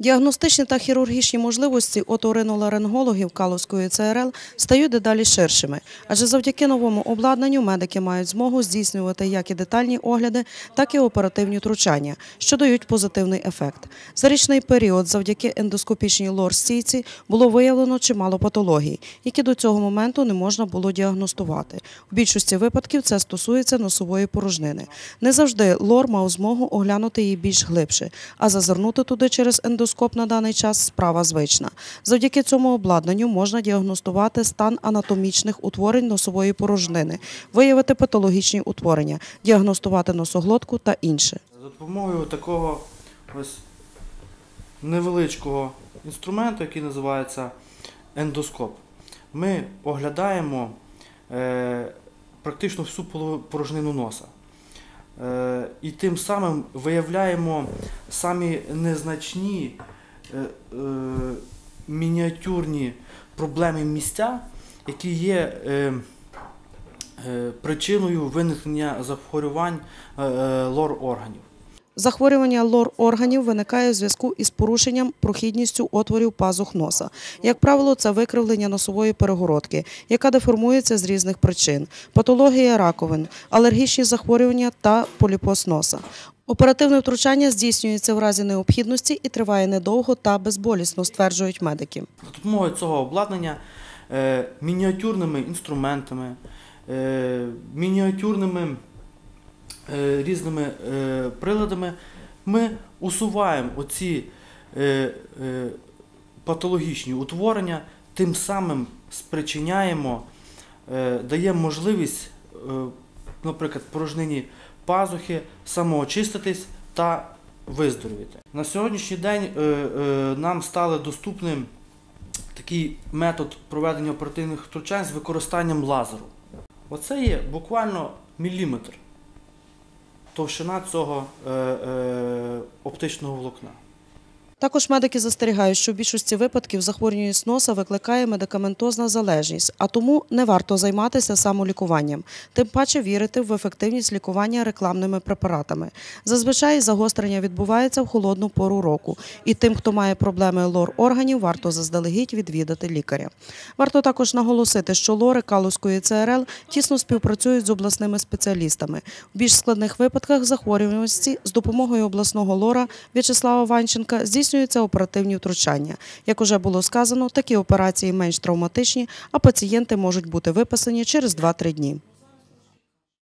Діагностичні та хірургічні можливості оториноларингологів Калузької ЦРЛ стають дедалі ширшими, адже завдяки новому обладнанню медики мають змогу здійснювати як і детальні огляди, так і оперативні втручання, що дають позитивний ефект. За річний період завдяки ендоскопічній лор-стійці було виявлено чимало патологій, які до цього моменту не можна було діагностувати. У більшості випадків це стосується носової порожнини. Не завжди лор мав змогу оглянути її більш глибше, а зазирнути туди через ендоскоп на даний час справа звична. Завдяки цьому обладнанню можна діагностувати стан анатомічних утворень носової порожнини, виявити патологічні утворення, діагностувати носоглотку та інше. За допомогою такого ось невеличкого інструменту, який називається ендоскоп, ми оглядаємо е, практично всю порожнину носа. Е, і тим самим виявляємо самі незначні е, е, мініатюрні проблеми місця, які є причиною виникнення захворювань е, е, Захворювання лор-органів виникає в зв'язку із порушенням прохідністю отворів пазух носа. Як правило, це викривлення носової перегородки, яка деформується з різних причин, патологія раковин, алергічні захворювання та поліпоз носа. Оперативне втручання здійснюється в разі необхідності і триває недовго та безболісно, стверджують медики. За допомогою цього обладнання е, мініатюрними інструментами, е, мініатюрними різними е, приладами ми усуваємо оці е, е, патологічні утворення, тим самим спричиняємо, е, даємо можливість, е, наприклад, порожнині пазухи самоочиститись та виздоровіти. На сьогоднішній день е, е, нам стали доступним такий метод проведення оперативних втручань з використанням лазеру. Оце є буквально міліметр товщина цього е, е, оптичного волокна. Також медики застерігають, що в більшості випадків захворюваність носа викликає медикаментозна залежність, а тому не варто займатися самолікуванням, тим паче вірити в ефективність лікування рекламними препаратами. Зазвичай загострення відбувається в холодну пору року, і тим, хто має проблеми лор-органів, варто заздалегідь відвідати лікаря. Варто також наголосити, що лори Калузької ЦРЛ тісно співпрацюють з обласними спеціалістами. У більш складних випадках захворюваності з допомогою обласного лора В'ячеслава Ванченка здійснюються оперативні втручання. Як уже було сказано, такі операції менш травматичні, а пацієнти можуть бути виписані через 2-3 дні.